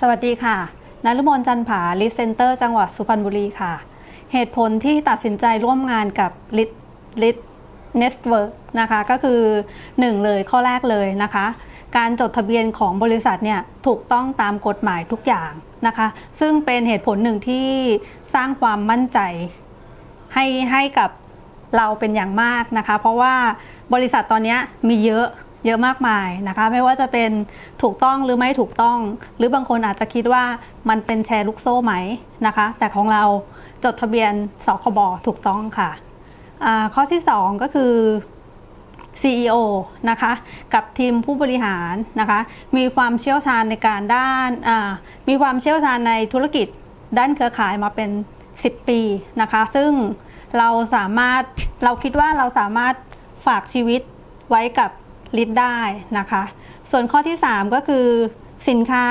สวัสดีค่ะนฤมลจันผาลิสเซนเตอร์จังหวัดสุพรรณบุรีค่ะ เหตุผลที่ตัดสินใจร่วมงานกับลิสลิสเนสเวิร์กนะคะก็คือ 1 เลยข้อแรกเลยนะคะ การจดทะเบียนของบริษัทเนี่ยถูกต้องตามกฎหมายทุกอย่างนะคะ ซึ่งเป็นเหตุผลหนึ่งที่สร้างความมั่นใจ ให้ให้กับเราเป็นอย่างมากนะคะ เพราะว่าบริษัทตอนนี้มีเยอะ เยอะมากมายนะคะ ไม่ว่าจะเป็นถูกต้องหรือไม่ถูกต้อง หรือบางคนอาจจะคิดว่ามันเป็นแชร์ลูกโซ่ไหมนะคะ แต่ของเราจดทะเบียนสคบถูกต้องค่ะข้อที่ 2 ก็คือ CEO นะคะ กับทีมผู้บริหารนะคะ มีความเชี่ยวชาญในการด้านมีความเชี่ยวชาญในธุรกิจด้านเครือข่ายมาเป็น 10 ปีนะคะ ซึ่งเราสามารถเราคิดว่าเราสามารถฝากชีวิตไว้กับ ลิดได้นะคะ ส่วนข้อที่ 3 ก็คือสินค้า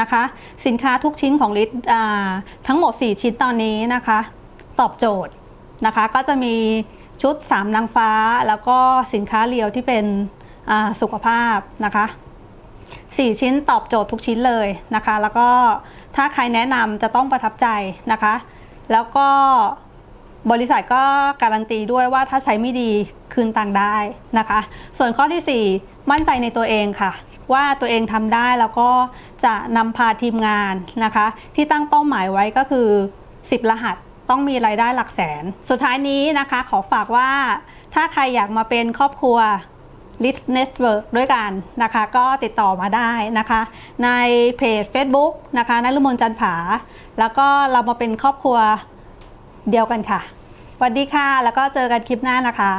นะคะ สินค้าทุกชิ้นของลิดอ่าทั้งหมด 4 ชิ้นตอนนี้นะคะ ตอบโจทย์นะคะ ก็จะมีชุด 3 นางฟ้า แล้วก็สินค้าเรียวที่เป็นสุขภาพนะคะ 4 ชิ้นตอบโจทย์ทุกชิ้นเลยนะคะ แล้วก็ถ้าใครแนะนำจะต้องประทับใจนะคะ แล้วก็ บริษัทก็การันตีด้วยว่าถ้าใช้ไม่ดีคืนตังค์ได้นะคะ ส่วนข้อทีสี่ 4 มั่นใจในตัวเองค่ะ ว่าตัวเองทำได้แล้วก็จะนำพาทีมงานนะคะ ที่ตั้งเป้าหมายไว้ก็คือ 10 รหัสต้องมีรายได้หลักแสน สุดท้ายนี้นะคะขอฝากว่าถ้าใครอยากมาเป็นครอบครัว l i s t Network ด้วยกันนะคะ ก็ติดต่อมาได้นะคะ ในเพจ Facebook นะคะนฤมลจันผา แล้วก็เรามาเป็นครอบครัวเดียวกันค่ะ สวัสดีค่ะ แล้วก็เจอกันคลิปหน้านะคะ